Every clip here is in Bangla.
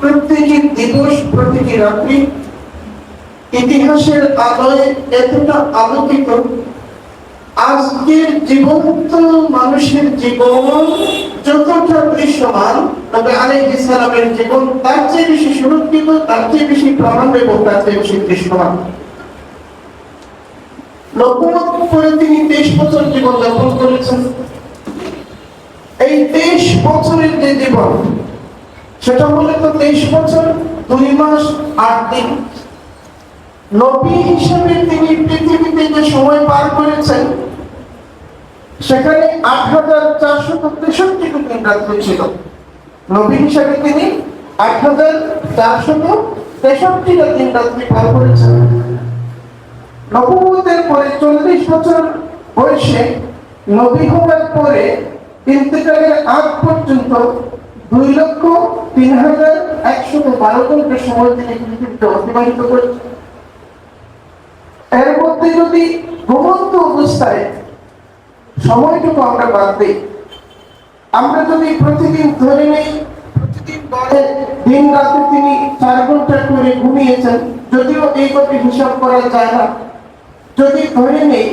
প্রত্যেকটি দিবস প্রতিটি রাত্রি। ইতিহাসের আলোয় এতটা আলোকিত। আজকের জীবন্ত মানুষের জীবন যতটা দৃশ্যমান, তবে আলাইহিস সালামের জীবন তার চেয়ে বেশি সুরক্ষিত, তার চেয়ে বেশি প্রমাণ এবং তার চেয়ে বেশি দৃশ্যমান। নবুয়ত করে তিনি তেইশ বছর জীবন যাপন করেছেন। এই তেইশ বছরের যে জীবন সেটা হলে তো তেইশ বছর, দুই মাস, আট দিন। নবী হিসেবে তিনি পৃথিবীতে যে সময় পার করেছেন, সেখানে আট হাজার চারশো তেষট্টি দিন রাত্রি ছিল। নবী হিসেবে তিনি আট হাজার চারশত তেষট্টিটা দিন রাত্রি পার করেছেন। নবুয়তের পরে চল্লিশ বছর বয়সে নবী হওয়ার পরে ইন্তেকালের আগ পর্যন্ত দুই লক্ষ তিন হাজার একশত বারো ঘণ্টা সময় তিনি অতিবাহিত করেছেন। এর মধ্যে যদি ঘুমন্ত অবস্থায় সময়টুকু আমরা বাদ দিই, আমরা যদি প্রতিদিন ধরে নেই দিন রাতে তিনি চার ঘণ্টা করে ঘুমিয়েছেন, যদিও এই কথা হিসাব করা যায় না। যদি ধরে নেই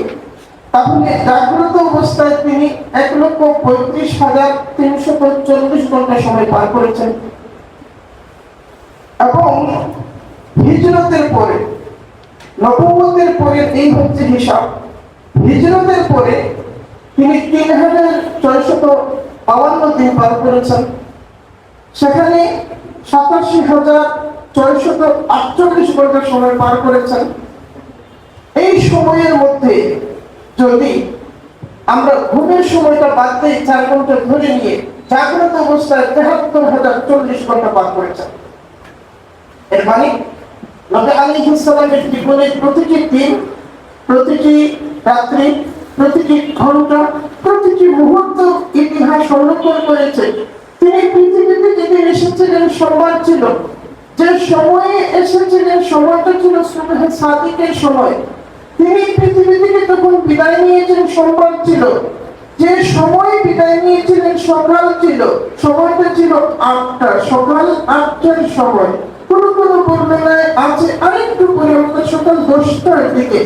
তাহলে জাগ্রত অবস্থায় তিনি এক লক্ষ পঁয়ত্রিশ হাজার তিনশো চল্লিশ ঘণ্টা সময় পার করেছেন। এবং হিজরতের পরে নবমতের পরে এই হচ্ছে হিসাব। হিজরতের পরে তিনি তিন হাজার ছয়শত বাউান্ন দিন পার করেছেন। সেখানে সাতাশি হাজার ছয়শত আটচল্লিশ ঘণ্টা সময় পার করেছেন। এই সময়ের মধ্যে যদি আমরা ঘুমের সময়টা বাদ দিয়ে চার ঘণ্টা ধরে নিয়ে জাগ্রত অবস্থায় তেহাত্তর হাজার চল্লিশ ঘণ্টা পার করেছেন এর মানে নবী আলাইহিস সালামের জীবনের প্রতিটি দিন, প্রতিটি রাত্রি, প্রতিটি ঘণ্টা, প্রতিটি মুহূর্ত ইতিহাস সংরক্ষণ করেছে। তিনি পৃথিবীতে যেদিন এসেছিলেন সোমবার ছিল। যে সময়ে এসেছিলেন, সময়টা ছিল সাদিকের সময়। তিনি পৃথিবী থেকে তখন বিদায় নিয়েছেন সোমবার ছিল। যে সময় বিদায় নিয়েছিলেন সকাল ছিল, সময়টা ছিল আটটা, সকাল আটটার সময়। বর্ণনায় আছে আরেকটু সকাল দশটার দিকে।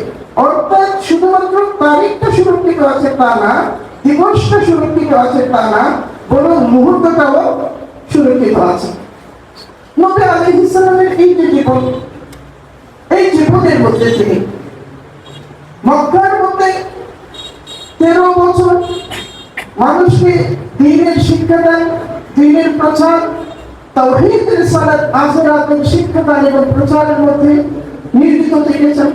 অর্থাৎ শুধুমাত্র তারিখটা সুরক্ষিত আছে তা না, দিবসটা সুরক্ষিত আছে তা না, বরং মুহূর্তটাও সুরক্ষিত আছে। নবী আলাইহিস সালামের এই যে জীবন, এই জীবনের মধ্যে তিনি তেরো বছর মানুষকে দিনের শিক্ষা দেন, দিনের প্রচার তাওহীদের সালাত আজরাতের শিক্ষা দান এবং প্রচারের মধ্যে নিয়োজিত থেকেছেন।